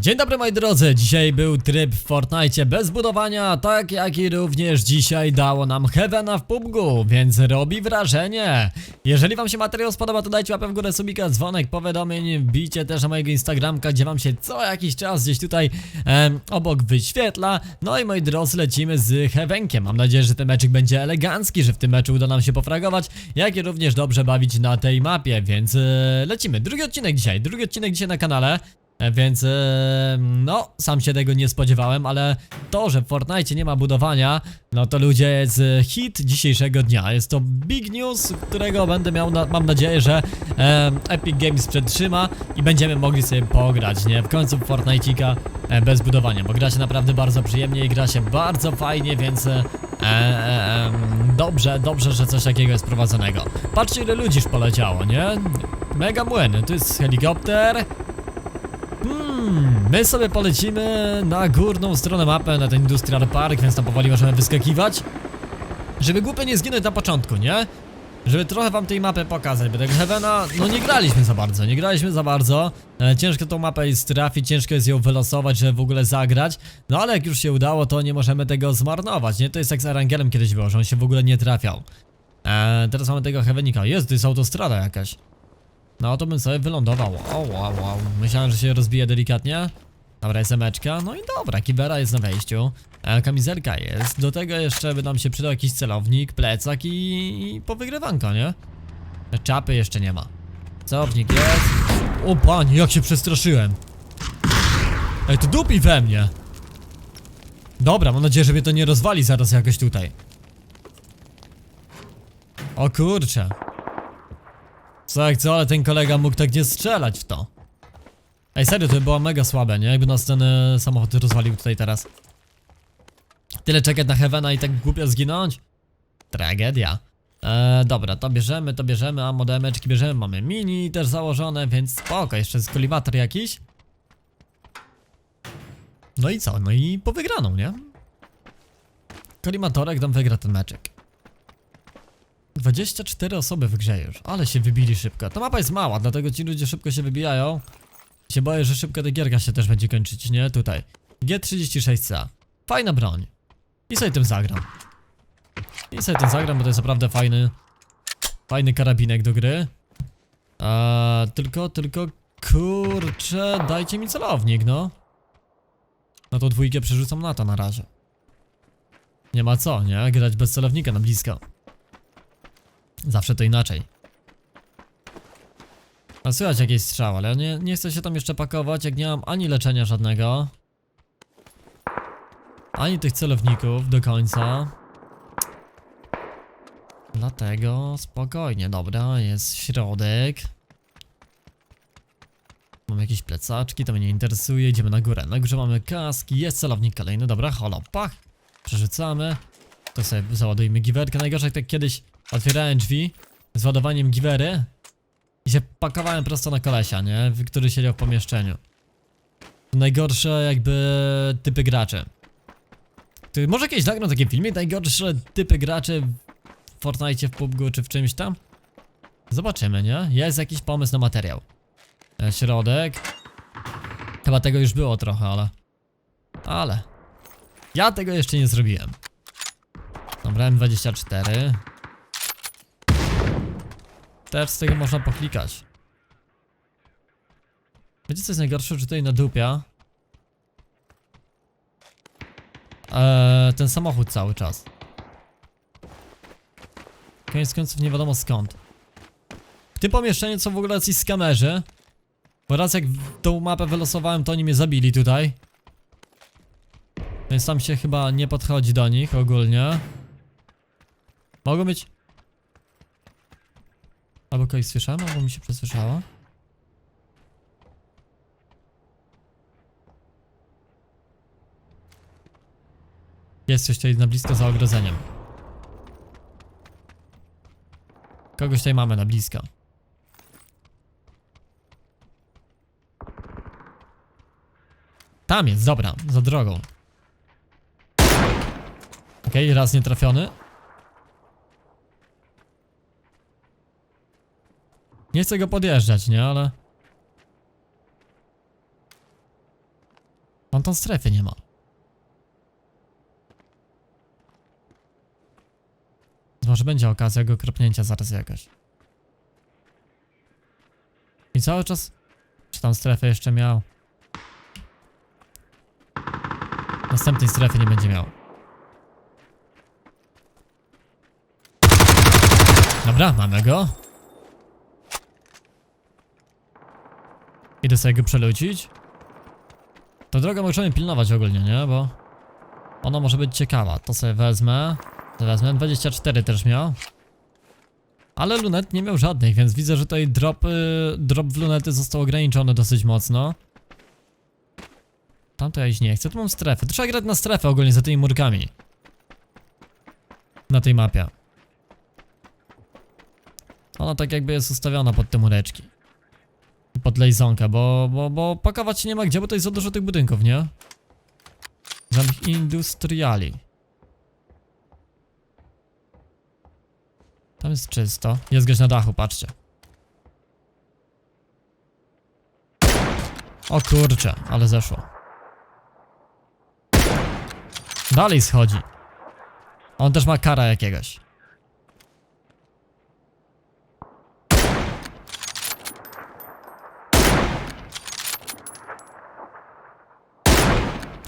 Dzień dobry moi drodzy, dzisiaj był tryb w Fortnite bez budowania, tak jak i również dzisiaj dało nam Heavena w PUBG, więc robi wrażenie. Jeżeli wam się materiał spodoba, to dajcie łapę w górę, subika, dzwonek, powiadomień, wbijcie też na mojego Instagramka, gdzie wam się co jakiś czas gdzieś tutaj em, obok wyświetla. No i moi drodzy, lecimy z Heavenkiem. Mam nadzieję, że ten meczek będzie elegancki, że w tym meczu uda nam się pofragować, jak i również dobrze bawić na tej mapie, więc e, lecimy. Drugi odcinek dzisiaj, drugi odcinek dzisiaj na kanale. Więc e, no, sam się tego nie spodziewałem, ale to, że w Fortnite nie ma budowania, no to ludzie jest hit dzisiejszego dnia. Jest to big news, którego będę miał, na, mam nadzieję, że e, Epic Games przetrzyma i będziemy mogli sobie pograć, nie? W końcu Fortnite'ika e, bez budowania, bo gra się naprawdę bardzo przyjemnie i gra się bardzo fajnie, więc e, e, dobrze, dobrze, że coś takiego jest prowadzonego. Patrzcie ile ludzi już poleciało, nie? Mega młyn, tu jest helikopter, Hmm, my sobie polecimy na górną stronę mapy, na ten Industrial Park, więc tam powoli możemy wyskakiwać. Żeby głupio nie zginąć na początku, nie? Żeby trochę wam tej mapy pokazać, bo tego Heavena, no nie graliśmy za bardzo, nie graliśmy za bardzo. E, ciężko tą mapę jest trafić, ciężko jest ją wylosować, żeby w ogóle zagrać. No ale jak już się udało, to nie możemy tego zmarnować, nie? To jest jak z Arangelem kiedyś było, że on się w ogóle nie trafiał. E, teraz mamy tego Heavenika. Jest, to jest autostrada jakaś. No to bym sobie wylądował. O wow, wow. Myślałem, że się rozbije delikatnie. Dobra, jest emeczka. No i dobra, kibera jest na wejściu. E, kamizelka jest. Do tego jeszcze by nam się przydał jakiś celownik, plecak i, i powygrywanko, nie? Czapy jeszcze nie ma. Celownik jest. O panie, jak się przestraszyłem. Ej, to dupi we mnie. Dobra, mam nadzieję, że mnie to nie rozwali zaraz jakoś tutaj. O kurcze. Co jak co, ale ten kolega mógł tak nie strzelać w to. Ej, serio, to by było mega słabe, nie? Jakby nas ten e, samochód rozwalił tutaj teraz. Tyle czekać na Heavena i tak głupio zginąć? Tragedia. E, dobra, to bierzemy, to bierzemy, a modemeczki bierzemy, mamy mini też założone, więc spoko, jeszcze jest kolimator jakiś. No i co? No i po wygraną, nie? Kolimatorek nam wygra ten meczek. 24 osoby w grze już, ale się wybili szybko. Ta mapa jest mała, dlatego ci ludzie szybko się wybijają. Się boję, że szybko ta gierka się też będzie kończyć, nie? Tutaj. G36C. Fajna broń. I sobie tym zagram. I sobie tym zagram, bo to jest naprawdę fajny, fajny karabinek do gry. Eee, tylko, tylko, kurczę, dajcie mi celownik, no. No to dwójkę przerzucam na to na razie. Nie ma co, nie? Grać bez celownika na blisko. Zawsze to inaczej. A słychać jakieś strzały, ale nie, nie chcę się tam jeszcze pakować, jak nie mam ani leczenia żadnego. Ani tych celowników do końca. Dlatego spokojnie, dobra, jest środek. Mam jakieś plecaczki, to mnie nie interesuje, idziemy na górę. Na górze mamy kaski, jest celownik kolejny, dobra, holo, pach. Przerzucamy. To sobie załadujmy giwerkę. Najgorzej tak kiedyś otwierałem drzwi z ładowaniem giwery i się pakowałem prosto na kolesia, nie? Który siedział w pomieszczeniu. Najgorsze jakby typy graczy. Ty, może kiedyś nagram takie filmy, najgorsze typy graczy w Fortnite, w PUBG czy w czymś tam? Zobaczymy, nie? Jest jakiś pomysł na materiał. E, Środek. Chyba tego już było trochę, ale... Ale... Ja tego jeszcze nie zrobiłem. Dobra, M24. Też z tego można poklikać. Wiecie co jest najgorsze, że tutaj na dupia eee, Ten samochód cały czas. Koniec końców nie wiadomo skąd. W tym pomieszczeniu są w ogóle jacyś skamerzy Bo raz jak tą mapę wylosowałem to oni mnie zabili tutaj. Więc tam się chyba nie podchodzi do nich ogólnie. Mogą być Albo kogoś słyszałem, albo mi się przesłyszało. Jest coś tutaj na blisko za ogrodzeniem. Kogoś tutaj mamy na blisko. Tam jest, dobra, za drogą. Okej, raz nietrafiony. Nie chcę go podjeżdżać, nie, ale... Tamtą strefy nie ma. Może będzie okazja go kropnięcia zaraz jakaś. I cały czas... Czy tam strefę jeszcze miał? Następnej strefy nie będzie miał. Dobra, mamy go. Idę sobie go przelucić. To drogę możemy pilnować ogólnie, nie? Bo ona może być ciekawa. To sobie wezmę. To wezmę. 24 też miał. Ale lunet nie miał żadnych, więc widzę, że tutaj drop, y, drop w lunety został ograniczony dosyć mocno. Tam to ja iść nie chcę. Tu mam strefę. Trzeba grać na strefę ogólnie za tymi murkami. Na tej mapie. Ona tak jakby jest ustawiona pod te mureczki. Pod lejzonkę, bo, bo, bo pakować nie ma gdzie, bo to jest za dużo tych budynków, nie? Żadnych industriali. Tam jest czysto. Jest gość na dachu, patrzcie. O kurczę, ale zeszło. Dalej schodzi. On też ma kara jakiegoś.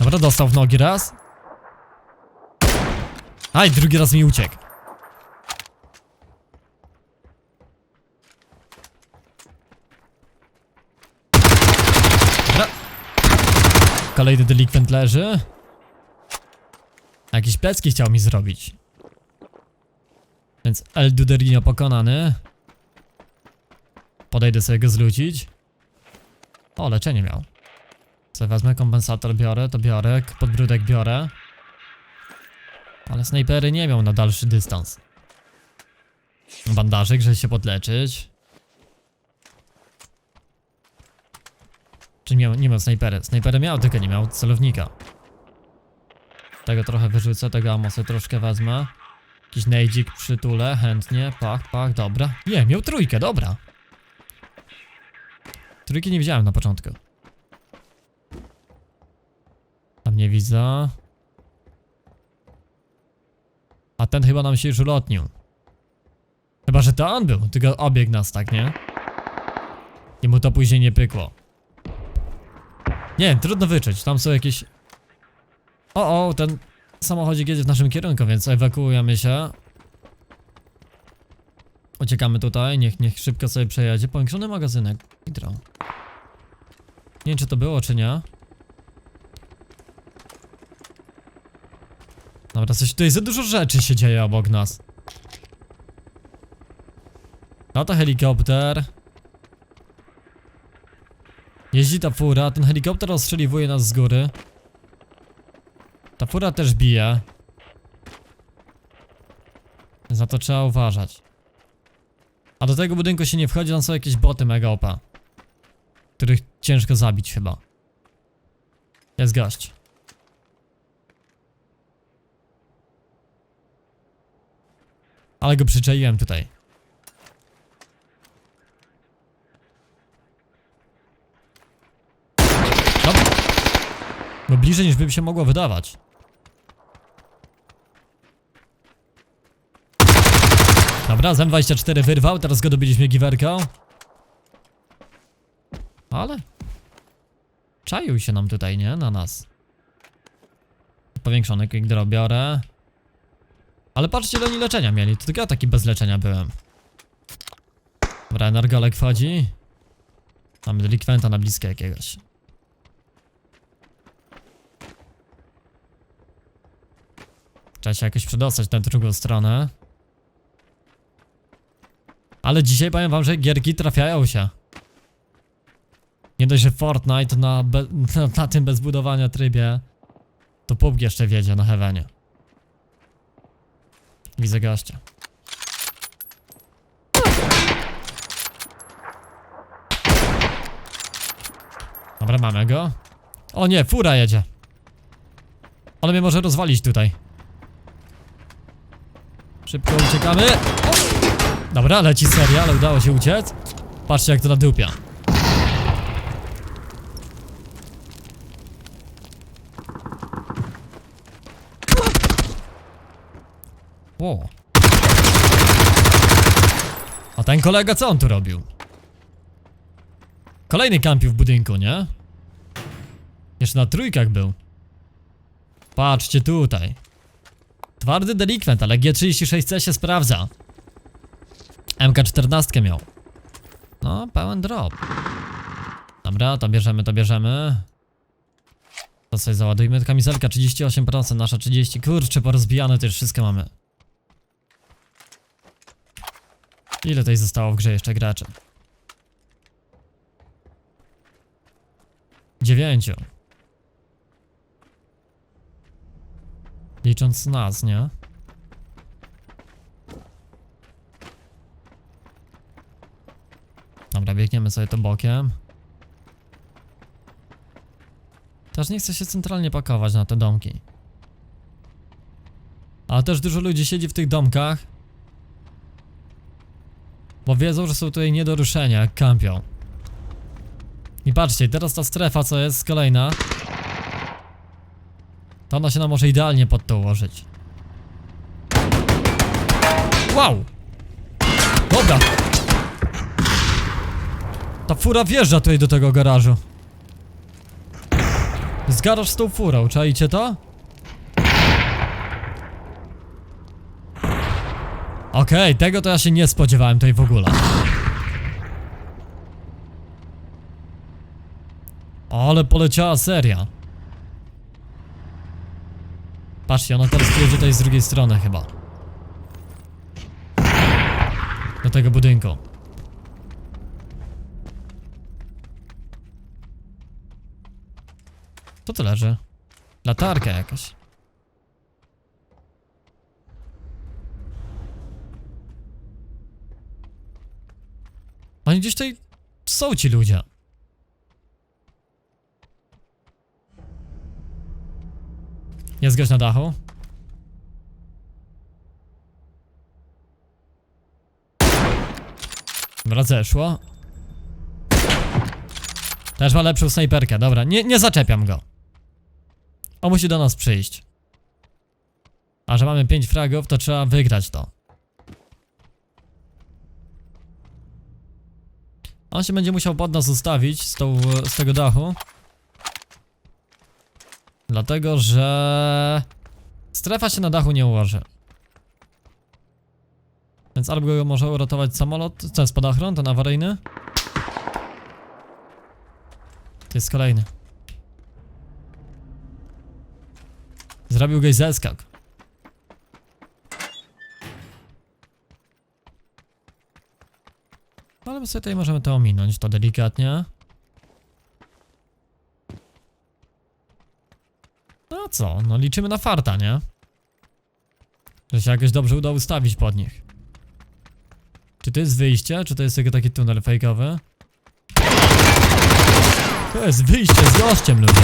Dobra, dostał w nogi raz. Aj, drugi raz mi uciekł. Dobra. Kolejny delikwent leży. Jakieś plecki chciał mi zrobić. Więc El Duderino pokonany. Podejdę sobie go zlucić. O, leczenie miał. Co wezmę, kompensator biorę, to biorę, podbródek biorę. Ale snajpery nie miał na dalszy dystans. Bandażyk, żeby się podleczyć. Czy miał, nie miał snajpery? Snajpery miał, tylko nie miał celownika. Tego trochę wyrzucę, tego sobie troszkę wezmę. Jakiś nejdzik przytulę, chętnie, pach, pach, dobra. Nie, miał trójkę, dobra. Trójki nie widziałem na początku. Tam nie widzę. A ten chyba nam się już ulotnił. Chyba, że to on był, tylko obiegł nas, tak, nie? I mu to później nie pykło. Nie, trudno wyczuć, tam są jakieś... O, o, ten samochodzik jedzie w naszym kierunku, więc ewakuujemy się. Uciekamy tutaj, niech, niech szybko sobie przejedzie. Powiększony magazynek. Hydro. Nie wiem, czy to było, czy nie. Dobra, coś tutaj za dużo rzeczy się dzieje obok nas. No to helikopter. Jeździ ta fura, ten helikopter ostrzeliwuje nas z góry. Ta fura też bije. Za to trzeba uważać. A do tego budynku się nie wchodzi, tam są jakieś boty mega opa. Których ciężko zabić chyba. Jest gość. Ale go przyczaiłem tutaj. No. Bo bliżej niż by się mogło wydawać. Dobra, Zen 24 wyrwał, teraz go dobiliśmy giwerką. Ale... Czaił się nam tutaj, nie? Na nas. Powiększony draw biorę. Ale patrzcie, ile oni leczenia mieli. To tylko ja taki bez leczenia byłem. Dobra, energolek wchodzi. Mamy delikwenta na bliskie jakiegoś. Trzeba się jakoś przedostać na drugą stronę. Ale dzisiaj powiem wam, że gierki trafiają się. Nie dość, że Fortnite na, na, tym bez budowania trybie, to PUBG jeszcze wiedzie na Heavenie. Widzę gościa. Dobra, mamy go. O nie, fura jedzie. Ale mnie może rozwalić tutaj. Szybko uciekamy. Dobra, leci seria, ale udało się uciec. Patrzcie jak to nadupia. O. A ten kolega co on tu robił? Kolejny kampił w budynku, nie? Jeszcze na trójkach był. Patrzcie tutaj. Twardy delikwent, ale G36C się sprawdza. MK14 miał. No, pełen drop. Dobra, to bierzemy, to bierzemy. To sobie załadujmy. Kamizelka 38%, nasza 30%. Kurczę, porozbijane to już wszystko mamy. Ile tutaj zostało w grze jeszcze graczy? Dziewięciu. Licząc nas, nie? Dobra, biegniemy sobie to bokiem. Też nie chcę się centralnie pakować na te domki. Ale też dużo ludzi siedzi w tych domkach. Bo wiedzą, że są tutaj nie do ruszenia, jak kampią. I patrzcie, teraz ta strefa, co jest kolejna. To ona się nam może idealnie pod to ułożyć. Wow! Dobra! Ta fura wjeżdża tutaj do tego garażu. Z garaż z tą furą, czaicie to? Okej, tego to ja się nie spodziewałem tutaj w ogóle. Ale poleciała seria. Patrzcie, ona teraz jedzie tutaj z drugiej strony chyba. Do tego budynku. Co to leży? Latarka jakaś. Oni gdzieś tutaj są ci ludzie. Jest gość na dachu. Dobra, zeszło. Też ma lepszą snajperkę, dobra, nie, nie zaczepiam go. On musi do nas przyjść. A że mamy 5 fragów, to trzeba wygrać to. On się będzie musiał pod nas ustawić z, tą, z tego dachu. Dlatego, że strefa się na dachu nie ułoży. Więc albo go może uratować samolot, co jest spadachron, ten awaryjny. To jest kolejny. Zrobił gdzieś Ale sobie tutaj możemy to ominąć, to delikatnie. No co, no liczymy na farta, nie? Że się jakoś dobrze uda ustawić pod nich. Czy to jest wyjście, czy to jest tylko taki tunel fejkowy? To jest wyjście z gościem, ludzie.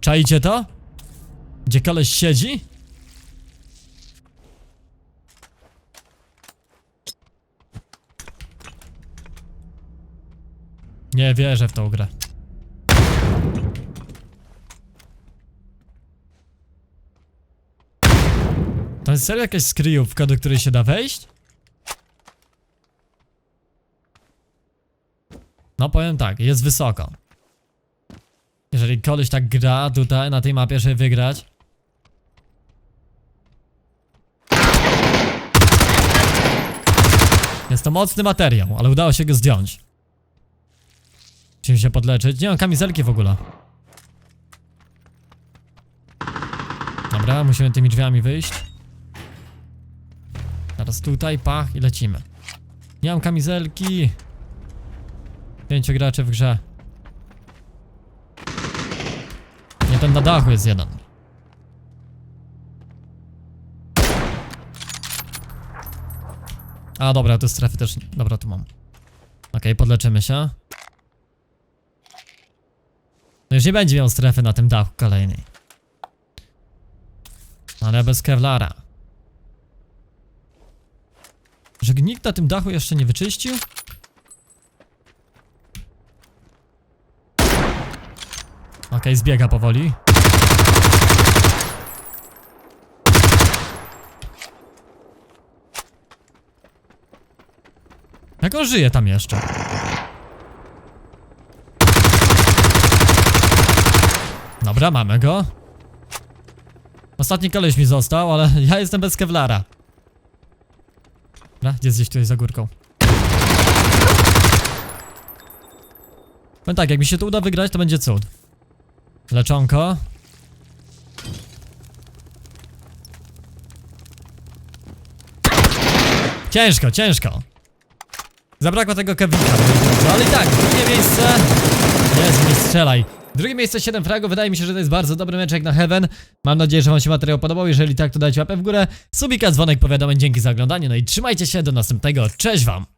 Czaicie to? Gdzie koleś siedzi? Nie wierzę w tą grę. To jest serio jakaś skryjówka, do której się da wejść? No powiem tak, jest wysoko. Jeżeli koleś tak gra tutaj na tej mapie, żeby wygrać. Jest to mocny materiał, ale udało się go zdjąć. Musimy się podleczyć. Nie mam kamizelki w ogóle. Dobra, musimy tymi drzwiami wyjść. Teraz tutaj, pach i lecimy. Nie mam kamizelki. Pięciu graczy w grze. Nie, ten na dachu jest jeden. A dobra, tu strefy też. Dobra, tu mam. Okej, podleczymy się już nie będzie miał strefy na tym dachu kolejnej. Ale bez kevlara. Że nikt na tym dachu jeszcze nie wyczyścił? Okej, okay, zbiega powoli. Jak on żyje tam jeszcze? Dobra, mamy go. Ostatni koleś mi został, ale ja jestem bez kevlara. Dobra, jest gdzieś tutaj za górką. No tak, jak mi się to uda wygrać, to będzie cud. Leczonko. Ciężko, ciężko. Zabrakło tego Kevina, ale i tak, drugie miejsce. Jest, nie strzelaj. Drugie miejsce 7 fragów, wydaje mi się, że to jest bardzo dobry mecz jak na Heaven. Mam nadzieję, że wam się materiał podobał, jeżeli tak, to dajcie łapę w górę. Subika, dzwonek, powiadomień, dzięki za oglądanie, no i trzymajcie się, do następnego, cześć wam!